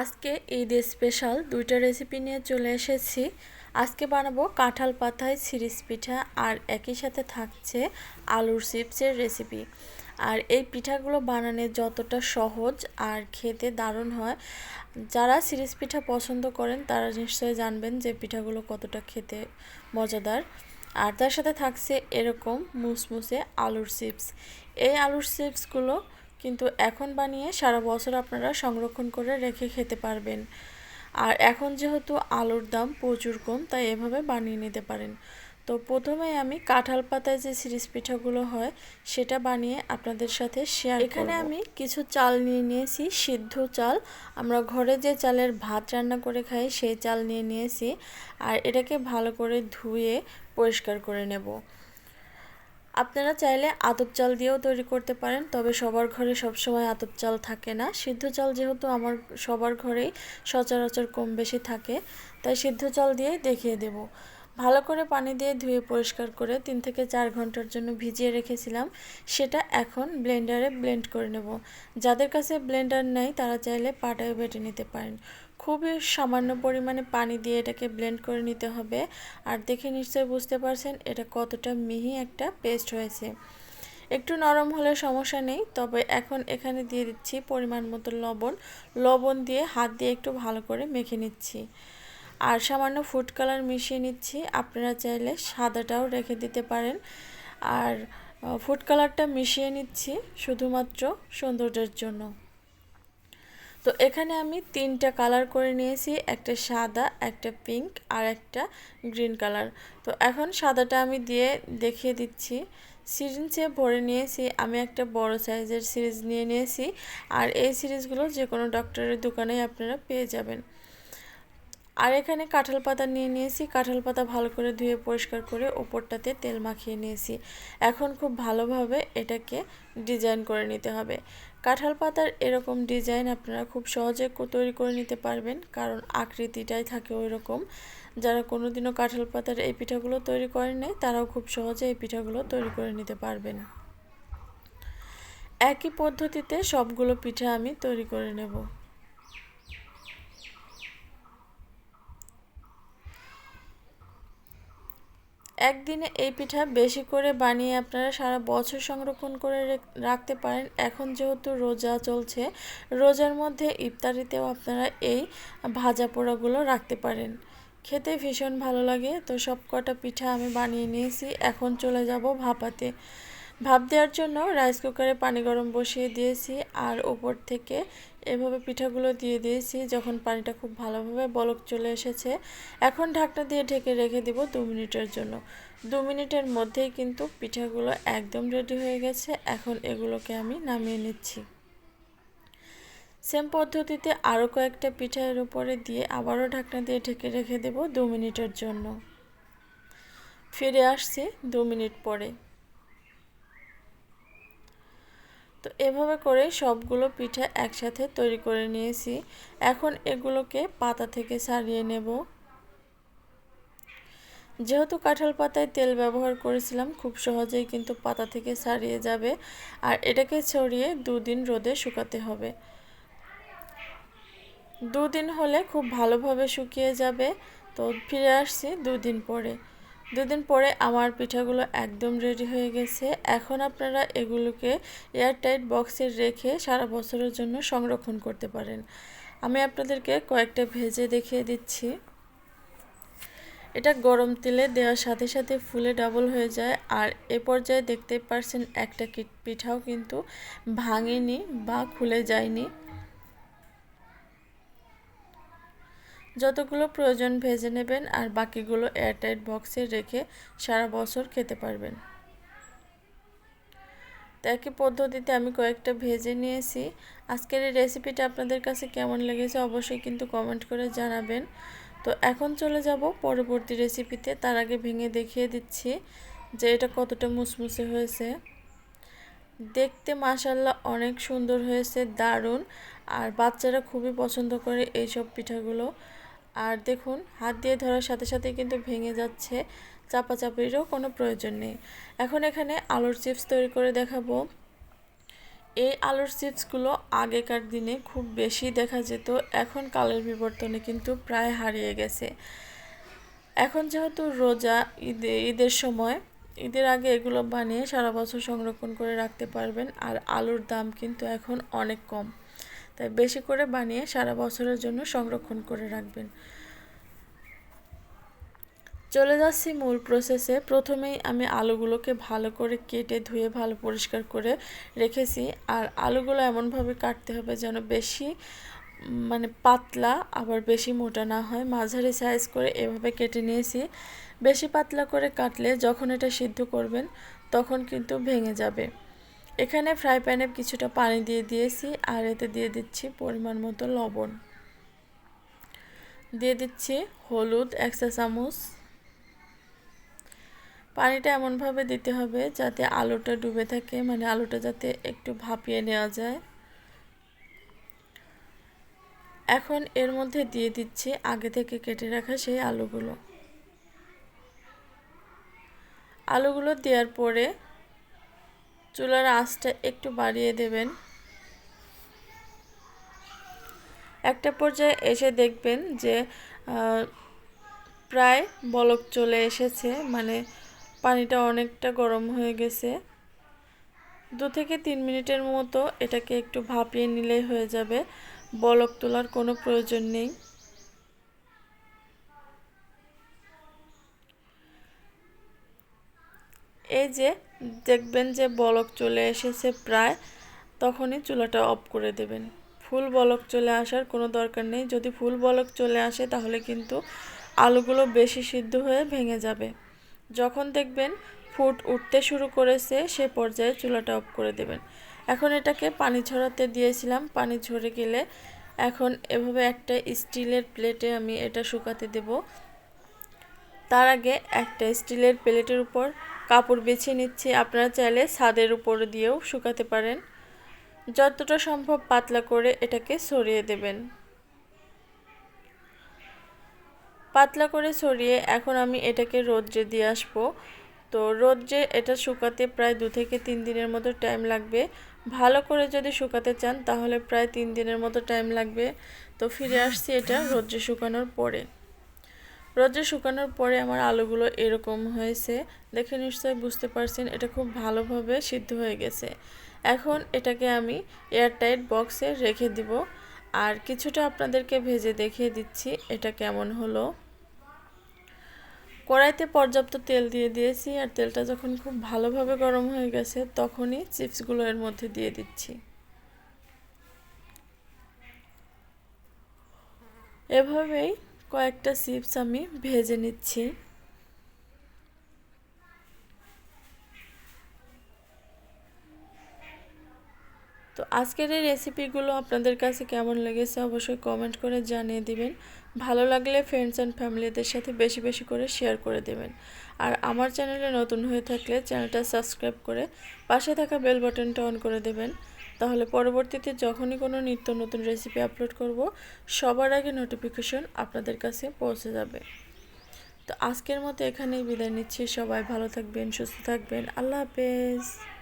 আজকে ঈদ স্পেশাল, দুইটা রেসিপি নিয়ে চলে এসেছি। আজকে বানাবো কাঁঠাল পাতায় সিরিজ পিঠা আর একই সাথে থাকছে আলুর চিপসের রেসিপি আর এই পিঠাগুলো বানানো যতটা সহজ আর খেতে দারুণ হয়। যারা সিরিজ পিঠা পছন্দ করেন, তারা নিশ্চয়ই জানবেন যে পিঠাগুলো কতটা খেতে মজাদার। আর তার সাথে থাকছে এরকম মুসমুসে আলুর চিপস। এই আলুর চিপসগুলো কিন্তু এখন বানিয়ে সারা বছর আপনারা সংরক্ষণ করে রেখে খেতে পারবেন। আর এখন যেহেতু আলুর দাম প্রচুর কম, তাই এভাবে বানিয়ে নিতে পারেন। তো প্রথমে আমি কাঁঠাল পাতায় যে সিরিজ পিঠাগুলো হয়, সেটা বানিয়ে আপনাদের সাথে শেয়ার এখানে আমি কিছু চাল নিয়ে নিয়েছি, সিদ্ধ চাল। আমরা ঘরে যে চালের ভাত রান্না করে খাই, সেই চাল নিয়ে নিয়েছি। আর এটাকে ভালো করে ধুয়ে পরিষ্কার করে নেব। আপনারা চাইলে আতপ চাল দিয়েও তৈরি করতে পারেন, তবে সবার ঘরে সবসময় আতপ চাল থাকে না। সিদ্ধ চাল যেহেতু আমার সবার ঘরেই সচরাচর কম বেশি থাকে, তাই সিদ্ধ চাল দিয়েই দেখিয়ে দেব। ভালো করে পানি দিয়ে ধুয়ে পরিষ্কার করে তিন থেকে চার ঘণ্টার জন্য ভিজিয়ে রেখেছিলাম, সেটা এখন ব্লেন্ডারে ব্লেন্ড করে নেব। যাদের কাছে ব্লেন্ডার নেই, তারা চাইলে পাটায় বেটে নিতে পারেন। খুবই সামান্য পরিমাণে পানি দিয়ে এটাকে ব্লেন্ড করে নিতে হবে। আর দেখে নিশ্চয়ই বুঝতে পারছেন এটা কতটা মিহি একটা পেস্ট হয়েছে। একটু নরম হলে সমস্যা নেই, তবে এখন এখানে দিয়ে দিচ্ছি পরিমাণ মতো লবণ। লবণ দিয়ে হাত দিয়ে একটু ভালো করে মেখে নিচ্ছি। আর সামান্য ফুড কালার মিশিয়ে নিচ্ছি। আপনারা চাইলে সাদাটাও রেখে দিতে পারেন। আর ফুড কালারটা মিশিয়ে নিচ্ছি শুধুমাত্র সৌন্দর্যের জন্য। তো এখানে আমি তিনটা কালার করে নিয়েছি, একটা সাদা, একটা পিঙ্ক আর একটা গ্রিন কালার তো এখন সাদাটা আমি দিয়ে দেখিয়ে দিচ্ছি। সিরিঞ্জে ভরে নিয়েছি, আমি একটা বড় সাইজের সিরিজ নিয়ে নিয়েছি। আর এই সিরিজগুলো যে কোনো ডক্টরের দোকানেই আপনারা পেয়ে যাবেন। আর এখানে কাঁঠাল পাতা নিয়ে নিয়েছি। কাঁঠাল পাতা ভালো করে ধুয়ে পরিষ্কার করে ওপরটাতে তেল মাখিয়ে নিয়েছি। এখন খুব ভালোভাবে এটাকে ডিজাইন করে নিতে হবে। কাঁঠাল পাতার এরকম ডিজাইন আপনারা খুব সহজে তৈরি করে নিতে পারবেন, কারণ আকৃতিটাই থাকে ওই রকম যারা কোনোদিনও কাঁঠাল পাতার এই পিঠাগুলো তৈরি করেন নাই, তারাও খুব সহজে এই পিঠাগুলো তৈরি করে নিতে পারবেন। একই পদ্ধতিতে সবগুলো পিঠা আমি তৈরি করে নেব। একদিনে এই পিঠা বেশি করে বানিয়ে আপনারা সারা বছর সংরক্ষণ করে রাখতে পারেন। এখন যেহেতু রোজা চলছে, রোজার মধ্যে ইফতারিতেও আপনারা এই ভাজা পোড়াগুলো রাখতে পারেন। খেতে ভীষণ ভালো লাগে, তো সব কটা পিঠা আমি বানিয়ে নিয়েছি। এখন চলে যাব ভাপাতে। ভাপ দেওয়ার জন্য রাইস কুকারে পানি গরম বসিয়ে দিয়েছি, আর ওপর থেকে এভাবে পিঠাগুলো দিয়ে দিয়েছি। যখন পানিটা খুব ভালোভাবে বলক চলে এসেছে, এখন ঢাকনা দিয়ে ঢেকে রেখে দিব দু মিনিটের জন্য। দু মিনিটের মধ্যেই কিন্তু পিঠাগুলো একদম রেডি হয়ে গেছে। এখন এগুলোকে আমি নামিয়ে নিচ্ছি। সেম পদ্ধতিতে আরও কয়েকটা পিঠা এর উপরে দিয়ে আবারও ঢাকনা দিয়ে ঢেকে রেখে দেব দু মিনিটের জন্য। ফিরে আসছি দু মিনিট পরে। তো এভাবে করে সবগুলো পিঠা একসাথে তৈরি করে নিয়েছি। এখন এগুলোকে পাতা থেকে সারিয়ে নেব। যেহেতু কাঁঠাল পাতায় তেল ব্যবহার করেছিলাম, খুব সহজেই কিন্তু পাতা থেকে সারিয়ে যাবে আর এটাকে ছড়িয়ে দুদিন রোদে শুকাতে হবে। দুদিন হলে খুব ভালোভাবে শুকিয়ে যাবে। তো ফিরে আসছি দুদিন পরে। দুদিন পরে আমার পিঠাগুলো একদম রেডি হয়ে গেছে। এখন আপনারা এগুলোকে এয়ারটাইট বক্সে রেখে সারা বছরের জন্য সংরক্ষণ করতে পারেন। আমি আপনাদেরকে কয়েকটা ভেজে দেখিয়ে দিচ্ছি। এটা গরম তেলে দেওয়ার সাথে সাথে ফুলে ডাবল হয়ে যায়। আর এ পর্যায়ে দেখতে পারছেন একটা পিঠাও কিন্তু ভাঙেনি বা খুলে যায়নি। যতগুলো প্রয়োজন ভেজে নেবেন আর বাকিগুলো এয়ারটাইট বক্সে রেখে সারা বছর খেতে পারবেন। তো একই পদ্ধতিতে আমি কয়েকটা ভেজে নিয়েছি। আজকের এই রেসিপিটা আপনাদের কাছে কেমন লেগেছে অবশ্যই কিন্তু কমেন্ট করে জানাবেন। তো এখন চলে যাব পরবর্তী রেসিপিতে। তার আগে ভেঙে দেখিয়ে দিচ্ছি যে এটা কতটা মুসমুসে হয়েছে। দেখতে মাসাল্লাহ অনেক সুন্দর হয়েছে, দারুণ। আর বাচ্চারা খুবই পছন্দ করে এইসব পিঠাগুলো। আর দেখুন, হাত দিয়ে ধরার সাথে সাথে কিন্তু ভেঙে যাচ্ছে, চাপাচাপিরও কোনো প্রয়োজন নেই। এখন এখানে আলুর চিপস তৈরি করে দেখাবো। এই আলুর চিপসগুলো আগেকার দিনে খুব বেশি দেখা যেত, এখন কালের বিবর্তনে কিন্তু প্রায় হারিয়ে গেছে। এখন যেহেতু রোজা, ঈদে, ঈদের সময়, ঈদের আগে এগুলো বানিয়ে সারা বছর সংরক্ষণ করে রাখতে পারবেন, আর আলুর দাম কিন্তু এখন অনেক কম। তাই বেশি করে বানিয়ে সারা বছরের জন্য সংরক্ষণ করে রাখবেন। চলে যাচ্ছি মূল প্রসেসে প্রথমেই আমি আলুগুলোকে ভালো করে কেটে ধুয়ে ভালো পরিষ্কার করে রেখেছি। আর আলুগুলো এমনভাবে কাটতে হবে যেন বেশি মানে পাতলা, আবার বেশি মোটা না হয়। মাঝারি সাইজ করে এভাবে কেটে নিয়েছি। বেশি পাতলা করে কাটলে যখন এটা সিদ্ধ করবেন, তখন কিন্তু ভেঙে যাবে। এখানে ফ্রাই প্যানে কিছুটা পানি দিয়ে দিয়েছি, আর এতে দিয়ে দিচ্ছি পরিমাণ মতো লবণ। দিয়ে দিচ্ছি হলুদ, এক চা চামচ। পানিটা এমনভাবে দিতে হবে যাতে আলুটা ডুবে থাকে মানে আলুটা যাতে একটু ভাপিয়ে নেওয়া যায়। এখন এর মধ্যে দিয়ে দিচ্ছি আগে থেকে কেটে রাখা সেই আলুগুলো। আলুগুলো দেওয়ার পরে চুলার আঁচটা একটু বাড়িয়ে দেবেন। একটা পর্যায়ে এসে দেখবেন যে প্রায় বলক চলে এসেছে মানে পানিটা অনেকটা গরম হয়ে গেছে। দু থেকে তিন মিনিটের মতো এটাকে একটু ভাপিয়ে নিলেই হয়ে যাবে। বলক তোলার কোনো প্রয়োজন নেই। এই যে দেখবেন যে বলক চলে এসেছে প্রায়, তখনই চুলাটা অফ করে দেবেন। ফুল বলক চলে আসার কোনো দরকার নেই। যদি ফুল বলক চলে আসে, তাহলে কিন্তু আলুগুলো বেশি সিদ্ধ হয়ে ভেঙে যাবে। যখন দেখবেন ফুট উঠতে শুরু করেছে, সে পর্যায়ে চুলাটা অফ করে দেবেন। এখন এটাকে পানি ছড়াতে দিয়েছিলাম। পানি ঝরে গেলে এখন এভাবে একটা স্টিলের প্লেটে আমি এটা শুকাতে দেব। তার আগে একটা স্টিলের প্লেটের উপর কাপড় বেছে নিচ্ছি। আপনারা চাইলে ছাদের উপর দিয়েও শুকাতে পারেন। যতটা সম্ভব পাতলা করে এটাকে সরিয়ে দেবেন। পাতলা করে সরিয়ে এখন আমি এটাকে রোদ্রে দিয়ে আসব। তো রোদ্রে এটা শুকাতে প্রায় দু থেকে তিন দিনের মতো টাইম লাগবে। ভালো করে যদি শুকাতে চান, তাহলে প্রায় তিন দিনের মতো টাইম লাগবে। তো ফিরে আসছি এটা রোদ্রে শুকানোর পরে। রোদ্রে শুকানোর পরে আমার আলুগুলো এরকম হয়েছে। দেখে নিশ্চয়ই বুঝতে পারছেন, এটা খুব ভালোভাবে সিদ্ধ হয়ে গেছে। এখন এটাকে আমি এয়ারটাইট বক্সে রেখে দিব। আর কিছুটা আপনাদেরকে ভেজে দেখিয়ে দিচ্ছি, এটা কেমন হলো। কড়াইতে পর্যাপ্ত তেল দিয়ে দিয়েছি, আর তেলটা যখন খুব ভালোভাবে গরম হয়ে গেছে, তখনই চিপসগুলো এর মধ্যে দিয়ে দিচ্ছি। এভাবেই কয়েকটা চিপস আমি ভেজে নিচ্ছি। তো আজকের এই রেসিপিগুলো আপনাদের কাছে কেমন লেগেছে অবশ্যই কমেন্ট করে জানিয়ে দিবেন। ভালো লাগলে ফ্রেন্ডস অ্যান্ড ফ্যামিলিদের সাথে বেশি বেশি করে শেয়ার করে দেবেন। আর আমার চ্যানেলে নতুন হয়ে থাকলে চ্যানেলটা সাবস্ক্রাইব করে পাশে থাকা বেল বাটনটা অন করে দেবেন। তাহলে পরবর্তীতে যখনই কোনো নিত্য নতুন রেসিপি আপলোড করব, সবার আগে নোটিফিকেশন আপনাদের কাছে পৌঁছে যাবে। তো আজকের মতো এখানেই বিদায় নিচ্ছি। সবাই ভালো থাকবেন, সুস্থ থাকবেন। আল্লাহ হাফেজ।